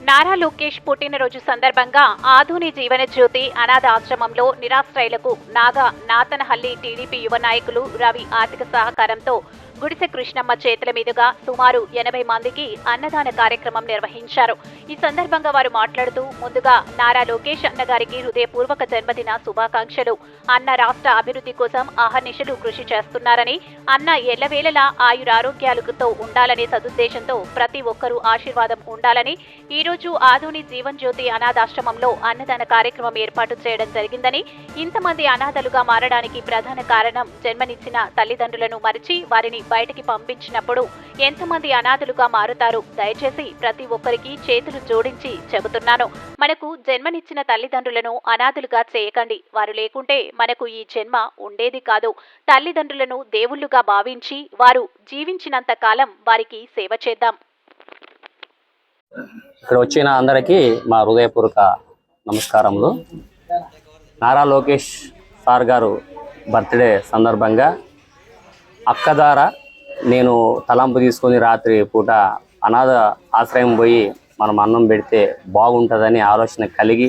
నారా లోకేష్ పుట్టినరోజు సందర్భంగా ఆధుని జీవన జ్యోతి అనాథ ఆశ్రమంలో నిరాశ్రయులకు నాగా నాతనహల్లి టీడీపీ యువ నాయకులు రవి ఆర్థిక సహకారంతో గుడిసె కృష్ణమ్మ చేతుల మీదుగా సుమారు ఎనభై మందికి అన్నదాన కార్యక్రమం నిర్వహించారు. ఈ సందర్భంగా వారు మాట్లాడుతూ ముందుగా నారా లోకేష్ అన్నగారికి హృదయపూర్వక జన్మదిన శుభాకాంక్షలు. అన్న రాష్ట్ర అభివృద్ధి కోసం అహర్నిశలు కృషి చేస్తున్నారని అన్న ఎల్లవేళలా ఆయురారోగ్యాలతో ఉండాలనే సదుద్దేశంతో ప్రతి ఒక్కరూ ఆశీర్వాదం ఉండాలని ఈరోజు ఆధుని జీవన్ జ్యోతి అనాథాశ్రమంలో అన్నదాన కార్యక్రమం ఏర్పాటు చేయడం జరిగిందని ఇంతమంది అనాథలుగా మారడానికి ప్రధాన కారణం జన్మనిచ్చిన తల్లిదండ్రులను మరిచి వారిని బయటికి పంపించినప్పుడు ఎంతమంది అనాథులుగా మారుతారు దయచేసి ప్రతి ఒక్కరికి చేతులు జోడించి చెబుతున్నాను. మనకు జన్మనిచ్చిన తల్లిదండ్రులను అనాథులుగా చేయకండి. వారు లేకుంటే మనకు ఈ జన్మ ఉండేది కాదు. తల్లిదండ్రులను దేవుళ్ళుగా భావించి వారు జీవించినంత కాలం వారికి సేవ చేద్దాం. ఇక్కడ వచ్చిన అందరికీ మా హృదయపూర్వక నమస్కారములు. నారా లోకేష్ సార్ గారు బర్త్డే సందర్భంగా అక్కదారా నేను తలంపు తీసుకొని రాత్రి పూట అనాథ ఆశ్రయం పోయి మనం అన్నం పెడితే బాగుంటుందని ఆలోచన కలిగి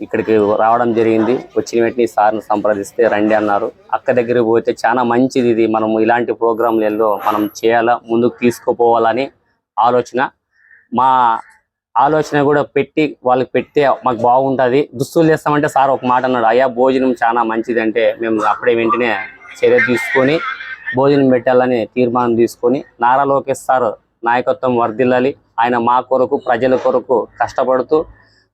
ఇక్కడికి రావడం జరిగింది. వచ్చిన వెంటనే సార్ని సంప్రదిస్తే రండి అన్నారు. అక్క దగ్గరికి పోతే చాలా మంచిది ఇది. మనం ఇలాంటి ప్రోగ్రాంలలో మనం చేయాలా ముందుకు తీసుకుపోవాలని ఆలోచన. మా ఆలోచన కూడా పెట్టి వాళ్ళకి పెడితే మాకు బాగుంటుంది. దుస్తులు చేస్తామంటే సార్ ఒక మాట అన్నాడు. అయ్యా భోజనం చాలా మంచిది అంటే మేము అప్పుడే వెంటనే చర్య తీసుకొని భోజనం పెట్టాలని తీర్మానం తీసుకొని నారా లోకేష్ సార్ నాయకత్వం వర్ధిల్లాలి. ఆయన మా కొరకు ప్రజల కొరకు కష్టపడుతూ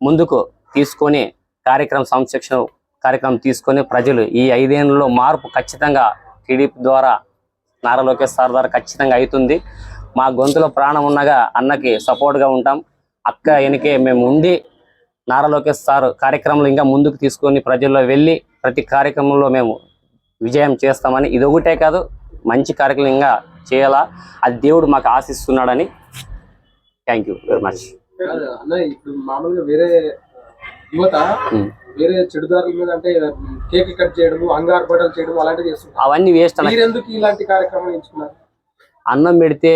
ముందుకు తీసుకొని కార్యక్రమ సంశిక్షణ కార్యక్రమం తీసుకొని ప్రజలు ఈ ఐదేళ్ళలో మార్పు ఖచ్చితంగా టీడీపీ ద్వారా నారా లోకేష్ సార్ ద్వారా ఖచ్చితంగా అవుతుంది. మా గొంతులో ప్రాణం ఉన్నగా అన్నకి సపోర్ట్గా ఉంటాం. అక్క వెనకే మేము ఉండి నారా లోకేష్ సార్ కార్యక్రమంలో ఇంకా ముందుకు తీసుకొని ప్రజల్లో వెళ్ళి ప్రతి కార్యక్రమంలో మేము విజయం చేస్తామని ఇది ఒకటే కాదు. మంచి కార్యక్రమం ఇంకా చేయాలా? అది దేవుడు మాకు ఆశిస్తున్నాడని థ్యాంక్ యూ వెరీ మచ్ ఇప్పుడు మామూలుగా వేరే యువత వేరే చెడుదారుల మీద అంటే కేక్ కట్ చేయడము అంగారు బట్టలు చేయడం అలాంటివి చేస్తుంటారు. అవన్నీ వేస్ట్ మీరెందుకు ఇలాంటి కార్యక్రమం ఎంచుకున్నారు? అన్నం పెడితే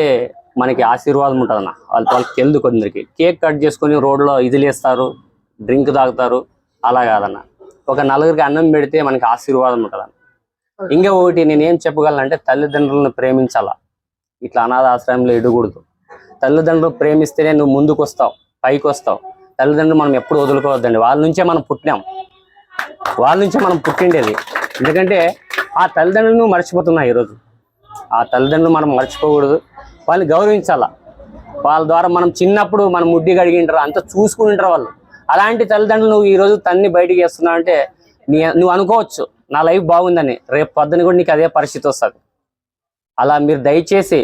మనకి ఆశీర్వాదం ఉంటుంది అన్న వాళ్ళ వాళ్ళకి తెలుదు కొందరికి. కేక్ కట్ చేసుకొని రోడ్లో ఇదిలేస్తారు డ్రింక్ తాగుతారు అలా కాదన్న. ఒక నలుగురికి అన్నం పెడితే మనకి ఆశీర్వాదం ఉంటుంది అన్న ఇంకా ఒకటి నేను ఏం చెప్పగలనంటే తల్లిదండ్రులను ప్రేమించాలా. ఇట్లా అనాథాశ్రయంలో ఇడకూడదు తల్లిదండ్రులు ప్రేమిస్తేనే నువ్వు ముందుకు వస్తావు పైకి వస్తావు తల్లిదండ్రులు మనం ఎప్పుడు వదులుకోవద్దండి. వాళ్ళ నుంచే మనం పుట్టినాం. వాళ్ళ నుంచే మనం పుట్టిండేది. ఎందుకంటే ఆ తల్లిదండ్రులు నువ్వు ఈరోజు. ఆ తల్లిదండ్రులు మనం మర్చిపోకూడదు. వాళ్ళని గౌరవించాలా. వాళ్ళ ద్వారా మనం చిన్నప్పుడు మనం ముడ్డి కడిగింటారు అంతా చూసుకుంటారు వాళ్ళు. అలాంటి తల్లిదండ్రులు నువ్వు ఈ రోజు తన్ని బయటికి వేస్తున్నావు అంటే నీ నువ్వు అనుకోవచ్చు. నా లైఫ్ బాగుందని రేపు పొద్దున కూడా నీకు అదే పరిస్థితి వస్తుంది. అలా మీరు దయచేసి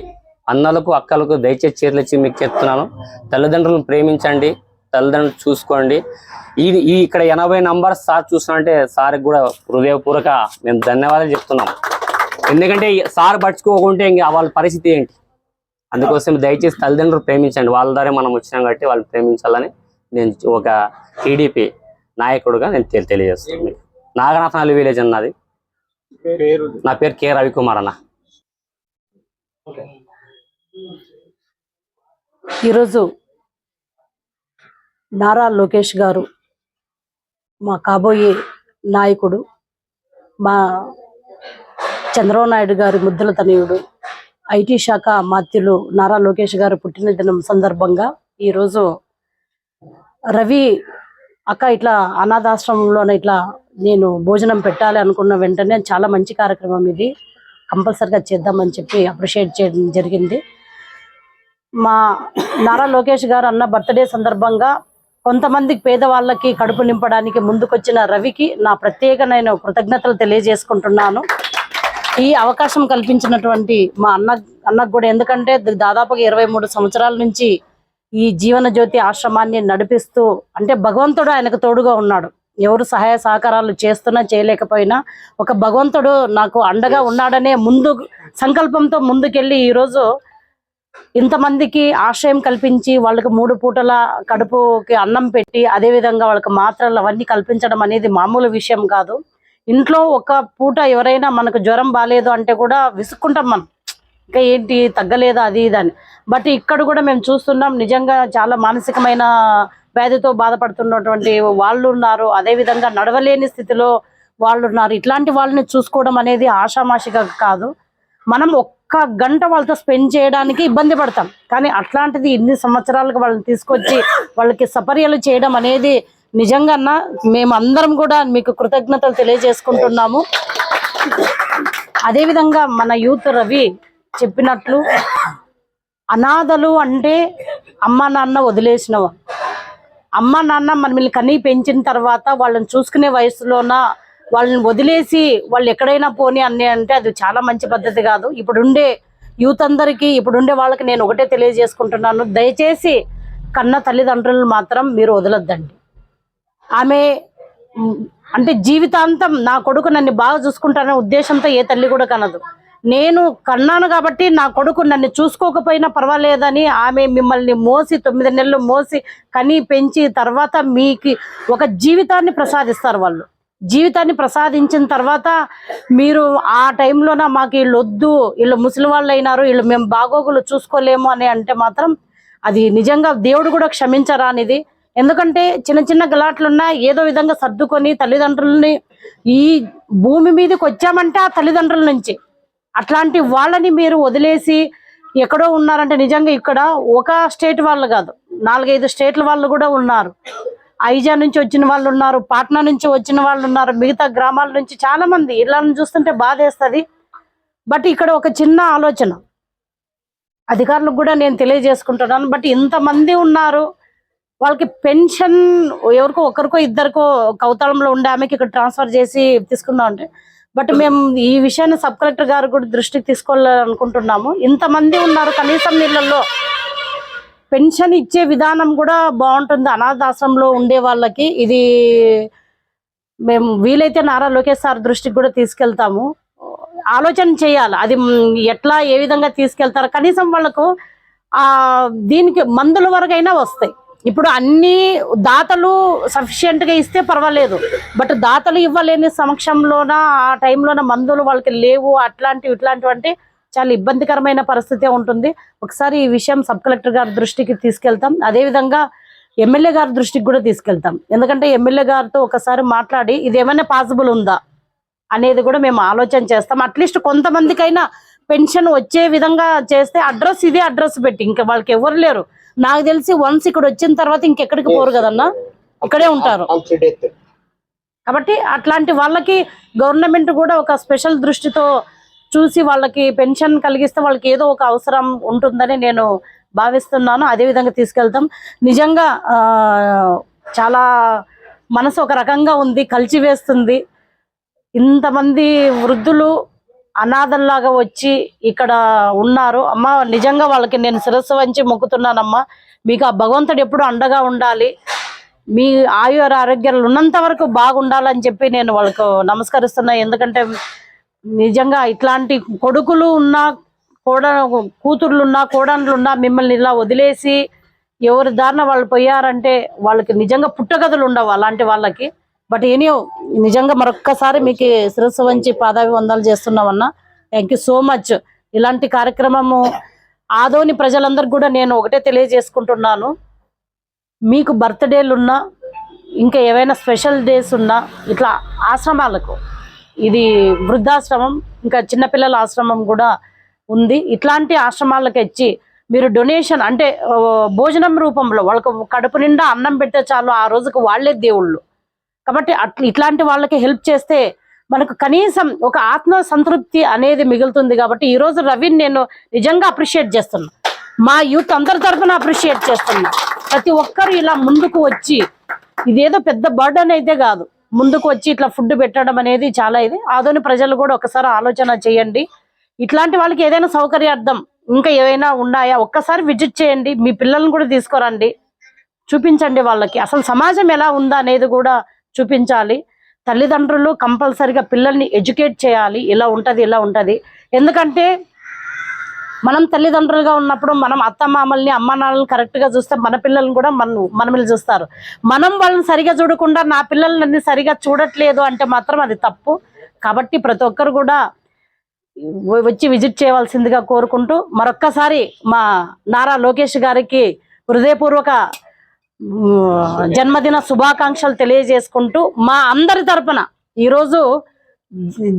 అన్నలకు అక్కలకు దయచేసి చేతులు ఇచ్చి మీకు చెప్తున్నాను. తల్లిదండ్రులను ప్రేమించండి తల్లిదండ్రులు చూసుకోండి. ఈ ఈ ఇక్కడ ఎనభై నంబర్ సార్ చూసినంటే సార్కి కూడా హృదయపూర్వక మేము ధన్యవాదాలు చెప్తున్నాం. ఎందుకంటే సార్ పట్టుకోకుంటే ఇంకా వాళ్ళ పరిస్థితి ఏంటి? అందుకోసం దయచేసి తల్లిదండ్రులు ప్రేమించండి. వాళ్ళ ద్వారా మనం వచ్చినాం కాబట్టి వాళ్ళు ప్రేమించాలని నేను ఒక టీడీపీ నాయకుడుగా నేను తెలియజేస్తున్నాను నాగనాథనాలి విలేజ్ అన్నది పేరు నా పేరు కె రవికుమార్ అన్న. ఈరోజు నారా లోకేష్ గారు మా కాబోయే నాయకుడు మా చంద్రబాబు నాయుడు గారి ముద్దుల తనయుడు ఐటీ శాఖ మాత్యులు నారా లోకేష్ గారు పుట్టినదినం సందర్భంగా ఈరోజు రవి అక్క ఇట్లా అనాథాశ్రమంలోనే ఇట్లా నేను భోజనం పెట్టాలి అనుకున్న వెంటనే చాలా మంచి కార్యక్రమం ఇది. కంపల్సరిగా చేద్దామని చెప్పి అప్రిషియేట్ చేయడం జరిగింది. మా నారా లోకేష్ గారు అన్న బర్త్డే సందర్భంగా కొంతమంది పేదవాళ్ళకి కడుపు నింపడానికి ముందుకొచ్చిన రవికి నా ప్రత్యేక నేను కృతజ్ఞతలు తెలియజేసుకుంటున్నాను. ఈ అవకాశం కల్పించినటువంటి మా అన్న అన్నకు కూడా ఎందుకంటే దాదాపుగా ఇరవై మూడు సంవత్సరాల నుంచి ఈ జీవన జ్యోతి ఆశ్రమాన్ని నడిపిస్తూ అంటే భగవంతుడు ఆయనకు తోడుగా ఉన్నాడు. ఎవరు సహాయ సహకారాలు చేస్తున్నా చేయలేకపోయినా ఒక భగవంతుడు నాకు అండగా ఉన్నాడనే ముందు సంకల్పంతో ముందుకెళ్ళి ఈరోజు ఇంతమందికి ఆశ్రయం కల్పించి వాళ్ళకి మూడు పూటల కడుపుకి అన్నం పెట్టి అదే విధంగా వాళ్ళకి మాత్రలు అవన్నీ కల్పించడం అనేది మామూలు విషయం కాదు. ఇంట్లో ఒక పూట ఎవరైనా మనకు జ్వరం బాగాలేదు అంటే కూడా విసుక్కుంటాం మనం. ఇంకా ఏంటి తగ్గలేదా అది ఇది అని. బట్ ఇక్కడ కూడా మేము చూస్తున్నాం నిజంగా చాలా మానసికమైన వ్యాధితో బాధపడుతున్నటువంటి వాళ్ళు ఉన్నారు. అదేవిధంగా నడవలేని స్థితిలో వాళ్ళు ఉన్నారు. ఇట్లాంటి వాళ్ళని చూసుకోవడం అనేది ఆషామాషిగా కాదు. మనం ఒక్క గంట వాళ్ళతో స్పెండ్ చేయడానికి ఇబ్బంది పడతాం. కానీ అట్లాంటిది ఇన్ని సంవత్సరాలకు వాళ్ళని తీసుకొచ్చి వాళ్ళకి సపర్యలు చేయడం అనేది నిజంగా మేము అందరం కూడా మీకు కృతజ్ఞతలు తెలియజేసుకుంటున్నాము. అదేవిధంగా మన యూత్ రవి చెప్పినట్లు అనాథలు అంటే అమ్మ నాన్న వదిలేసినవారు అమ్మ నాన్న మనల్ని కనీ పెంచిన తర్వాత వాళ్ళని చూసుకునే వయసులోన వాళ్ళని వదిలేసి వాళ్ళు ఎక్కడైనా పోని అని అంటే అది చాలా మంచి పద్ధతి కాదు. ఇప్పుడుండే యూత్ అందరికీ ఇప్పుడుండే వాళ్ళకి నేను ఒకటే తెలియజేసుకుంటున్నాను. దయచేసి కన్న తల్లిదండ్రులను మాత్రం మీరు వదలొద్దండి. ఆమె అంటే జీవితాంతం నా కొడుకు నన్ను బాగా చూసుకుంటానే ఉద్దేశంతో ఏ తల్లి కూడా కనదు. నేను కన్నాను కాబట్టి నా కొడుకు నన్ను చూసుకోకపోయినా పర్వాలేదని ఆమె మిమ్మల్ని మోసి తొమ్మిది నెలలు మోసి కని పెంచి తర్వాత మీకు ఒక జీవితాన్ని ప్రసాదిస్తారు వాళ్ళు. జీవితాన్ని ప్రసాదించిన తర్వాత మీరు ఆ టైంలోన మాకు వీళ్ళు వద్దు వీళ్ళు ముసలి వాళ్ళు అయినారు వీళ్ళు మేము బాగోగులు చూసుకోలేము అని అంటే మాత్రం అది నిజంగా దేవుడు కూడా క్షమించరానిది ఎందుకంటే చిన్న చిన్న గలాట్లున్నా ఏదో విధంగా సర్దుకొని తల్లిదండ్రులని ఈ భూమి మీదకి వచ్చామంటే ఆ తల్లిదండ్రుల నుంచి అట్లాంటి వాళ్ళని మీరు వదిలేసి ఎక్కడో ఉన్నారంటే నిజంగా ఇక్కడ ఒక స్టేట్ వాళ్ళు కాదు నాలుగైదు స్టేట్ల వాళ్ళు కూడా ఉన్నారు. ఐజా నుంచి వచ్చిన వాళ్ళు ఉన్నారు పాట్నా నుంచి వచ్చిన వాళ్ళు ఉన్నారు మిగతా గ్రామాల నుంచి చాలా మంది ఇళ్ళని చూస్తుంటే బాధేస్తుంది. బట్ ఇక్కడ ఒక చిన్న ఆలోచన. అధికారులకు కూడా నేను తెలియజేసుకుంటున్నాను బట్ ఇంతమంది ఉన్నారు వాళ్ళకి పెన్షన్ ఎవరికో ఒకరికో ఇద్దరికో కౌతాళంలో ఉండే ఆమెకి ఇక్కడ ట్రాన్స్ఫర్ చేసి తీసుకుందాం అంటే బట్ మేము ఈ విషయాన్ని సబ్ కలెక్టర్ గారు కూడా దృష్టికి తీసుకోవాలనుకుంటున్నాము. ఇంతమంది ఉన్నారు కనీసం నీళ్ళల్లో. పెన్షన్ ఇచ్చే విధానం కూడా బాగుంటుంది. అనాథాశ్రమంలో ఉండే వాళ్ళకి ఇది మేము వీలైతే నారా లోకేష్ సార్ దృష్టికి కూడా తీసుకెళ్తాము. ఆలోచన చేయాలి. అది ఎట్లా ఏ విధంగా తీసుకెళ్తారు? కనీసం వాళ్ళకు దీనికి మందుల వరకైనా వస్తాయి. ఇప్పుడు అన్ని దాతలు సఫిషియెంట్గా ఇస్తే పర్వాలేదు. బట్ దాతలు ఇవ్వలేని సమక్షంలోన ఆ టైంలోన మందులు వాళ్ళకి లేవు అట్లాంటివి ఇట్లాంటివి అంటే చాలా ఇబ్బందికరమైన పరిస్థితి ఉంటుంది. ఒకసారి ఈ విషయం సబ్ కలెక్టర్ గారి దృష్టికి తీసుకెళ్తాం. అదేవిధంగా ఎమ్మెల్యే గారి దృష్టికి కూడా తీసుకెళ్తాం. ఎందుకంటే ఎమ్మెల్యే గారితో ఒకసారి మాట్లాడి ఇది ఏమైనా పాసిబుల్ ఉందా? అనేది కూడా మేము ఆలోచన చేస్తాం. అట్లీస్ట్ కొంతమందికైనా పెన్షన్ వచ్చే విధంగా చేస్తే అడ్రస్ ఇదే అడ్రస్ పెట్టి ఇంకా వాళ్ళకి ఎవరు లేరు. నాకు తెలిసి వన్స్ ఇక్కడ వచ్చిన తర్వాత ఇంకెక్కడికి పోరు కదన్నా? ఇక్కడే ఉంటారు. కాబట్టి అట్లాంటి వాళ్ళకి గవర్నమెంట్ కూడా ఒక స్పెషల్ దృష్టితో చూసి వాళ్ళకి పెన్షన్ కలిగిస్తే వాళ్ళకి ఏదో ఒక అవసరం ఉంటుందని నేను భావిస్తున్నాను. అదే విధంగా తీసుకెళ్తాం. నిజంగా చాలా మనసు ఒక రకంగా ఉంది కలిచివేస్తుంది. ఇంతమంది వృద్ధులు అనాథంలాగా వచ్చి ఇక్కడ ఉన్నారు. అమ్మ నిజంగా వాళ్ళకి నేను శిరస్సు వంచి మొక్కుతున్నానమ్మా. మీకు ఆ భగవంతుడు ఎప్పుడు అండగా ఉండాలి. మీ ఆయుర ఆరోగ్యాలు ఉన్నంత వరకు బాగుండాలని చెప్పి నేను వాళ్ళకు నమస్కరిస్తున్నా. ఎందుకంటే నిజంగా ఇట్లాంటి కొడుకులు ఉన్నా కోడ కూతుర్లు ఉన్నా కోడన్లు ఉన్నా మిమ్మల్ని ఇలా వదిలేసి ఎవరి దారిన వాళ్ళు పోయారంటే వాళ్ళకి నిజంగా పుట్టగదులు ఉండవు అలాంటి వాళ్ళకి. బట్ ఏనియో నిజంగా మరొక్కసారి మీకు శిరస్సు వంచి పాదావి వందలు చేస్తున్నామన్నా థ్యాంక్ యూ సో మచ్ ఇలాంటి కార్యక్రమము ఆదోని ప్రజలందరికీ కూడా నేను ఒకటే తెలియజేసుకుంటున్నాను. మీకు బర్త్డేలు ఉన్నా ఇంకా ఏవైనా స్పెషల్ డేస్ ఉన్నా ఇట్లా ఆశ్రమాలకు ఇది వృద్ధాశ్రమం ఇంకా చిన్నపిల్లల ఆశ్రమం కూడా ఉంది. ఇట్లాంటి ఆశ్రమాలకు ఇచ్చి మీరు డొనేషన్ అంటే భోజనం రూపంలో వాళ్ళకు కడుపు నిండా అన్నం పెడితే చాలు ఆ రోజుకు వాళ్ళే దేవుళ్ళు. కాబట్టి అట్లా ఇట్లాంటి వాళ్ళకి హెల్ప్ చేస్తే మనకు కనీసం ఒక ఆత్మ సంతృప్తి అనేది మిగులుతుంది కాబట్టి ఈ రోజు రవిని నేను నిజంగా అప్రిషియేట్ చేస్తున్నా. మా యూత్ అందరి తరఫున అప్రిషియేట్ చేస్తున్నా. ప్రతి ఒక్కరు ఇలా ముందుకు వచ్చి ఇదేదో పెద్ద బర్డన్ అయితే కాదు. ముందుకు వచ్చి ఇట్లా ఫుడ్ పెట్టడం అనేది చాలా ఇది. ఆదోని ప్రజలు కూడా ఒకసారి ఆలోచన చేయండి. ఇట్లాంటి వాళ్ళకి ఏదైనా సౌకర్యార్థం ఇంకా ఏవైనా ఉన్నాయా? ఒక్కసారి విజిట్ చేయండి. మీ పిల్లల్ని కూడా తీసుకురండి. చూపించండి వాళ్ళకి. అసలు సమాజం ఎలా ఉందా అనేది కూడా చూపించాలి. తల్లిదండ్రులు కంపల్సరిగా పిల్లల్ని ఎడ్యుకేట్ చేయాలి. ఇలా ఉంటుంది ఇలా ఉంటుంది. ఎందుకంటే మనం తల్లిదండ్రులుగా ఉన్నప్పుడు మనం అత్త మామల్ని అమ్మ నాన్నల్ని కరెక్ట్గా చూస్తే మన పిల్లల్ని కూడా మన మనల్ని చూస్తారు. మనం వాళ్ళని సరిగా చూడకుండా నా పిల్లల్ని సరిగా చూడట్లేదు అంటే మాత్రం అది తప్పు. కాబట్టి ప్రతి ఒక్కరు కూడా వచ్చి విజిట్ చేయవలసిందిగా కోరుకుంటూ మరొక్కసారి మా నారా లోకేష్ గారికి హృదయపూర్వక జన్మదిన శుభాకాంక్షలు తెలియజేసుకుంటూ మా అందరి తరపున ఈరోజు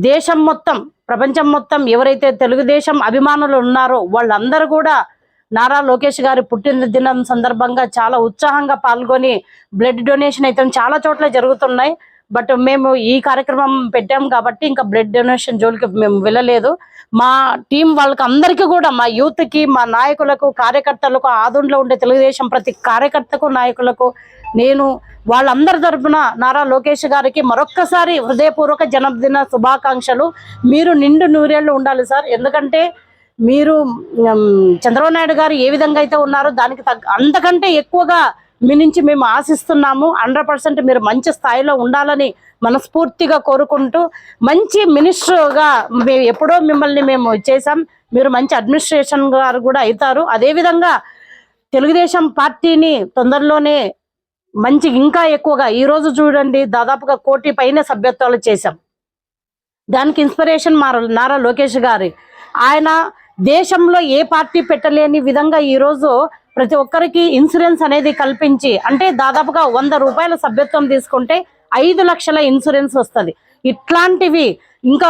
దేశం మొత్తం ప్రపంచం మొత్తం ఎవరైతే తెలుగుదేశం అభిమానులు ఉన్నారో వాళ్ళందరూ కూడా నారా లోకేష్ గారి పుట్టినదినం సందర్భంగా చాలా ఉత్సాహంగా పాల్గొని బ్లడ్ డొనేషన్ అయితే చాలా చోట్ల జరుగుతున్నాయి. బట్ మేము ఈ కార్యక్రమం పెట్టాం కాబట్టి ఇంకా బ్లడ్ డొనేషన్ జోలికి మేము వెళ్ళలేదు. మా టీం వాళ్ళకి అందరికీ కూడా మా యూత్కి మా నాయకులకు కార్యకర్తలకు ఆదుంలో ఉండే తెలుగుదేశం ప్రతి కార్యకర్తకు నాయకులకు నేను వాళ్ళందరి తరఫున నారా లోకేష్ గారికి మరొక్కసారి హృదయపూర్వక జన్మదిన శుభాకాంక్షలు. మీరు నిండు నూరేళ్ళు ఉండాలి సార్. ఎందుకంటే మీరు చంద్రబాబు నాయుడు గారు ఏ విధంగా అయితే ఉన్నారో దానికి తగ్గ అంతకంటే ఎక్కువగా మీ నుంచి మేము ఆశిస్తున్నాము. హండ్రెడ్ పర్సెంట్ మీరు మంచి స్థాయిలో ఉండాలని మనస్ఫూర్తిగా కోరుకుంటూ మంచి మినిస్టర్గా మేము ఎప్పుడో మిమ్మల్ని మేము చేసాం మీరు మంచి అడ్మినిస్ట్రేషన్ గారు కూడా అవుతారు. అదేవిధంగా తెలుగుదేశం పార్టీని తొందరలోనే మంచి ఇంకా ఎక్కువగా ఈ రోజు చూడండి దాదాపుగా కోటి పైన సభ్యత్వాలు చేశాం. దానికి ఇన్స్పిరేషన్ మా నారా లోకేష్ గారి. ఆయన దేశంలో ఏ పార్టీ పెట్టలేని విధంగా ఈరోజు ప్రతి ఒక్కరికి ఇన్సూరెన్స్ అనేది కల్పించి అంటే దాదాపుగా వంద రూపాయల సభ్యత్వం తీసుకుంటే ఐదు లక్షల ఇన్సూరెన్స్ వస్తుంది. ఇట్లాంటివి ఇంకా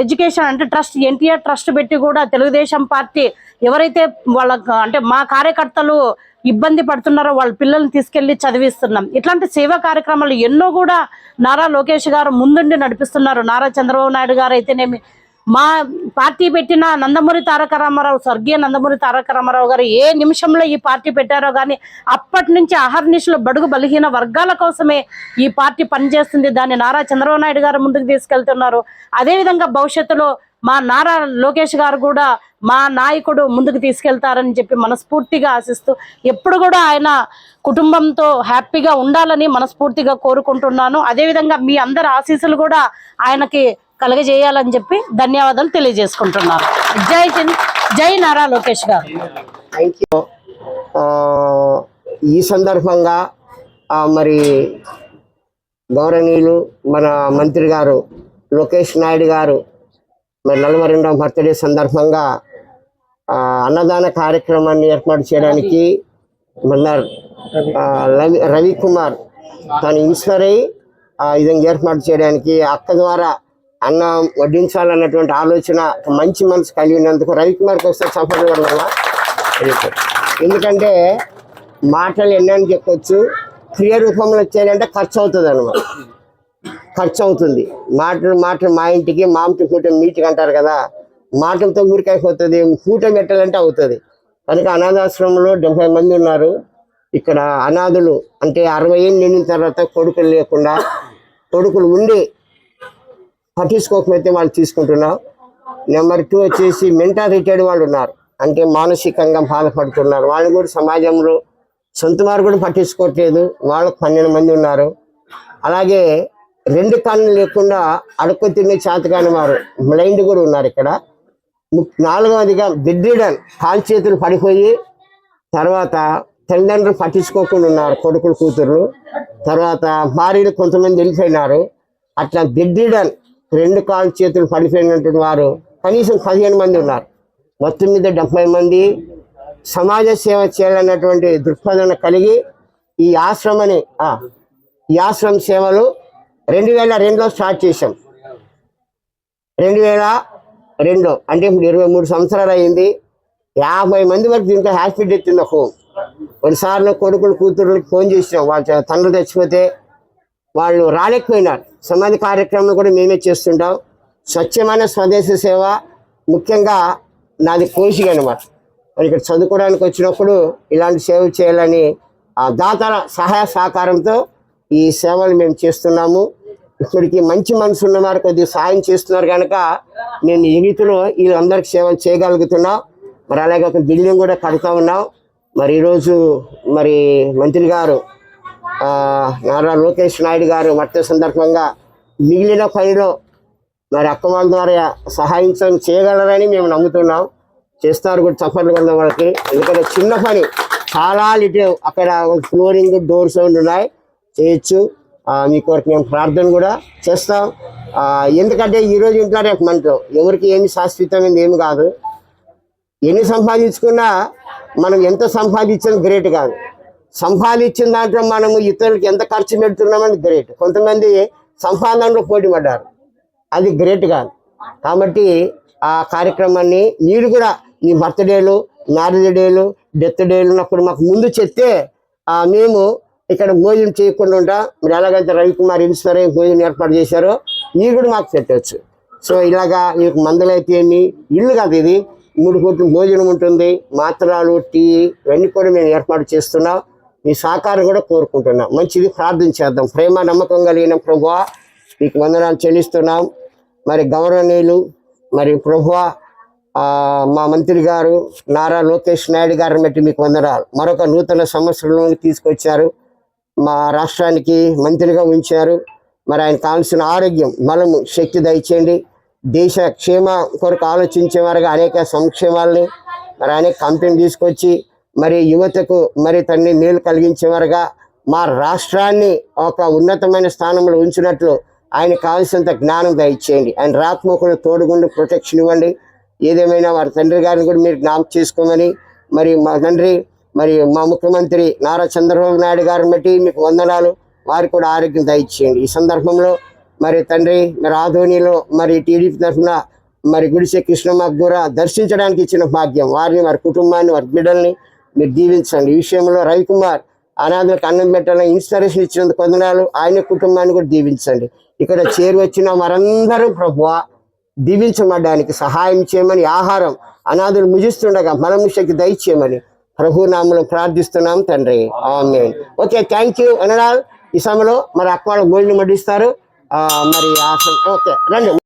ఎడ్యుకేషన్ అంటే ట్రస్ట్ ఎన్టీఆర్ ట్రస్ట్ పెట్టి కూడా తెలుగుదేశం పార్టీ ఎవరైతే వాళ్ళ అంటే మా కార్యకర్తలు ఇబ్బంది పడుతున్నారో వాళ్ళ పిల్లల్ని తీసుకెళ్ళి చదివిస్తున్నాం. ఇట్లాంటి సేవా కార్యక్రమాలు ఎన్నో కూడా నారా లోకేష్ గారు ముందుండి నడిపిస్తున్నారు. నారా చంద్రబాబు నాయుడు గారు అయితేనేమి మా పార్టీ పెట్టిన నందమూరి తారక రామారావు స్వర్గీయ నందమూరి తారక రామారావు గారు ఏ నిమిషంలో ఈ పార్టీ పెట్టారో కానీ అప్పటి నుంచి అహర్నిశలు బడుగు బలహీన వర్గాల కోసమే ఈ పార్టీ పనిచేస్తుంది. దాన్ని నారా చంద్రబాబు నాయుడు గారు ముందుకు తీసుకెళ్తున్నారు. అదేవిధంగా భవిష్యత్తులో మా నారా లోకేష్ గారు కూడా మా నాయకుడు ముందుకు తీసుకెళ్తారని చెప్పి మనస్ఫూర్తిగా ఆశిస్తూ ఎప్పుడు కూడా ఆయన కుటుంబంతో హ్యాపీగా ఉండాలని మనస్ఫూర్తిగా కోరుకుంటున్నాను. అదేవిధంగా మీ అందరి ఆశీస్సులు కూడా ఆయనకి కలగజేయాలని చెప్పి ధన్యవాదాలు తెలియజేసుకుంటున్నాను. జై హింద్ జై నారా లోకేష్ గారు. థ్యాంక్ యూ ఈ సందర్భంగా మరి గౌరవనీయులు మన మంత్రి గారు లోకేష్ నాయుడు గారు మరి నలభై రెండవ బర్త్డే సందర్భంగా అన్నదాన కార్యక్రమాన్ని ఏర్పాటు చేయడానికి మన రవి రవికుమార్ తను ఇన్స్పైర్ అయ్యి ఈ విధంగా ఏర్పాటు చేయడానికి అక్క ద్వారా అన్నం వడ్డించాలన్నటువంటి ఆలోచన మంచి మనసు కలిగినందుకు రవికుమార్కి వస్తే సఫర్ ఎందుకంటే మాటలు ఎన్నని చెప్పొచ్చు క్రియ రూపంలో వచ్చేయాలంటే ఖర్చు అవుతుంది అనమాట ఖర్చు అవుతుంది మాటలు మాటలు మా ఇంటికి మామిటి కూటమి మీటికి అంటారు కదా మాటలతో ఊరికైపోతుంది కూటమి పెట్టాలంటే అవుతుంది. కనుక అనాథాశ్రమంలో డెబ్బై మంది ఉన్నారు. ఇక్కడ అనాథులు అంటే అరవై ఏళ్ళు నిండిన తర్వాత కొడుకులు లేకుండా కొడుకులు ఉండి పట్టించుకోకపోతే వాళ్ళు తీసుకుంటున్నాం నెంబర్ టూ వచ్చేసి మెంటల్ రిటైర్డ్ వాళ్ళు ఉన్నారు. అంటే మానసికంగా బాధపడుతున్నారు. వాళ్ళు కూడా సమాజంలో సొంత వారు కూడా పట్టించుకోవట్లేదు వాళ్ళకు పన్నెండు మంది ఉన్నారు. అలాగే రెండు కన్ను లేకుండా అడుక్కు తినే చేతకాని వారు బ్లైండ్ కూడా ఉన్నారు ఇక్కడ. ము- నాలుగవదిగా బెడ్రీడన్ కాలు చేతులు పడిపోయి తర్వాత తల్లిదండ్రులు పట్టించుకోకుండా ఉన్నారు కొడుకులు కూతుర్లు. తర్వాత భార్యలు కొంతమంది వెళ్ళిపోయినారు. అట్లా బెడ్రీడన్ రెండు కాలు చేతులు పడిపోయినటువంటి వారు. కనీసం పదిహేను మంది ఉన్నారు. మొత్తం మీద డెబ్బై మంది సమాజ సేవ చేయాలన్నటువంటి దృక్పథం కలిగి ఈ ఆశ్రమని ఈ ఆశ్రమ సేవలు రెండు వేల రెండులో స్టార్ట్ చేశాం. రెండు వేల రెండు అంటే ఇప్పుడు ఇరవై మూడు సంవత్సరాలు అయింది. యాభై మంది వరకు దీంట్లో హ్యాపీ ఎత్తింది హోమ్. కొన్నిసార్లు కొడుకులు కూతురులకు ఫోన్ చేసినాం. వాళ్ళ తండ్రి తెచ్చిపోతే వాళ్ళు రాలేకపోయినారు. సమాధి కార్యక్రమం కూడా మేమే చేస్తుంటాం. స్వచ్ఛమైన స్వదేశీ సేవ ముఖ్యంగా నాది కోసి అనమాట మరి ఇక్కడ చదువుకోవడానికి వచ్చినప్పుడు ఇలాంటి సేవలు చేయాలని ఆ దాతల సహాయ సహకారంతో ఈ సేవలు మేము చేస్తున్నాము. ఇప్పటికి మంచి మనసు ఉన్నవారు కొద్దిగా సాయం చేస్తున్నారు కనుక నేను ఈ రీతిలో వీళ్ళందరికీ సేవలు చేయగలుగుతున్నా. మరి అలాగే ఒక బిల్డింగ్ కూడా కడుతూ ఉన్నాం. మరి ఈరోజు మరి మంత్రి గారు నారా లోకేష్ నాయుడు గారు మట్టి సందర్భంగా మిగిలిన పనిలో మరి అక్క వాళ్ళ ద్వారా సహాయం చేయగలరని మేము నమ్ముతున్నాం. చేస్తారు కూడా చప్పట్లు కదా వాళ్ళకి. ఎందుకంటే చిన్న పని చాలా లిటి అక్కడ ఫ్లోరింగ్ డోర్స్ ఉన్నాయి చేయొచ్చు. మీ కొరకు మేము ప్రార్థన కూడా చేస్తాం. ఎందుకంటే ఈరోజు ఇంట్లో రేపు మనతో ఎవరికి ఏమి శాశ్వతమైనది ఏమి కాదు. ఎన్ని సంపాదించుకున్నా మనం ఎంత సంపాదించిన గ్రేట్ కాదు. సంపాదించిన దాంట్లో మనము ఇతరులకు ఎంత ఖర్చు పెడుతున్నామని గ్రేట్. కొంతమంది సంపాదనలో పోటీ పడ్డారు అది గ్రేట్ కాదు. కాబట్టి ఆ కార్యక్రమాన్ని మీరు కూడా మీ బర్త్డేలు మ్యారేజ్ డేలు డెత్ డేలు ఉన్నప్పుడు మాకు ముందు చెప్తే మేము ఇక్కడ భోజనం చేయకుండా ఉంటాం. మీరు ఎలాగైతే రవికుమార్ ఇన్స్పైర్ అయ్యి భోజనం ఏర్పాటు చేశారో మీరు కూడా మాకు పెట్టవచ్చు సో ఇలాగా మీకు మందులు అయితే ఏమి? ఇల్లు కాదు ఇది. మూడు కోట్ల భోజనం ఉంటుంది. మాత్రలు టీ ఇవన్నీ కూడా మేము ఏర్పాటు చేస్తున్నాం. మీ సహకారం కూడా కోరుకుంటున్నాం. మంచిది ప్రార్థన చేద్దాం. ప్రేమ నమ్మకం కలిగిన ప్రభువ మీకు వందనాలు చెల్లిస్తున్నాం. మరి గౌరవనీయులు మరి ప్రభువ మా మంత్రి గారు నారా లోకేష్ నాయుడు గారిని బట్టి మీకు వందనాలు. మరొక నూతన సమస్యలను తీసుకొచ్చారు. మా రాష్ట్రానికి మంత్రిగా ఉంచారు. మరి ఆయన కావాల్సిన ఆరోగ్యం బలము శక్తి దయచేయండి. దేశ క్షేమ కొరకు ఆలోచించే వారుగా అనేక సంక్షేమాలని మరి అనేక కంపెనీ తీసుకొచ్చి మరి యువతకు మరి తన్ని మేలు కలిగించేవారుగా మా రాష్ట్రాన్ని ఒక ఉన్నతమైన స్థానంలో ఉంచినట్లు ఆయన కావాల్సినంత జ్ఞానం దయచేయండి. ఆయన రాత్మకులు తోడుగుండి ప్రొటెక్షన్ ఇవ్వండి. ఏదేమైనా వారి తండ్రి గారిని కూడా మీరు జ్ఞాపకం చేసుకోమని మరి మా తండ్రి మరి మా ముఖ్యమంత్రి నారా చంద్రబాబు నాయుడు గారిని బట్టి మీకు వందనాలు. వారికి కూడా ఆరోగ్యం దయచేయండి. ఈ సందర్భంలో మరి తండ్రి మరి ఆధోనిలో మరి టీడీపీ తరఫున మరి గుడిసె కృష్ణమ్మకు కూడా దర్శించడానికి ఇచ్చిన భాగ్యం. వారిని వారి కుటుంబాన్ని వారి బిడ్డల్ని మీరు దీవించండి ఈ విషయంలో రవికుమార్ అనాథులకు అన్నం పెట్టాలని ఇన్స్పిరేషన్ ఇచ్చినందుకు వందనాలు. ఆయన కుటుంబాన్ని కూడా దీవించండి. ఇక్కడ చేరు వచ్చిన వారందరూ ప్రభువా దీవించబడడానికి సహాయం చేయమని ఆహారం అనాథులు ముజిస్తుండగా మనము శక్తి దయచేయమని ప్రభు నామలో ప్రార్థిస్తున్నాం తండ్రి. ఆమె ఓకే థ్యాంక్ యూ అనడాల్ ఈ సమయంలో మరి అక్క వాళ్ళకి భోజనం వడ్డిస్తారు. మరి ఆ ఓకే రండి.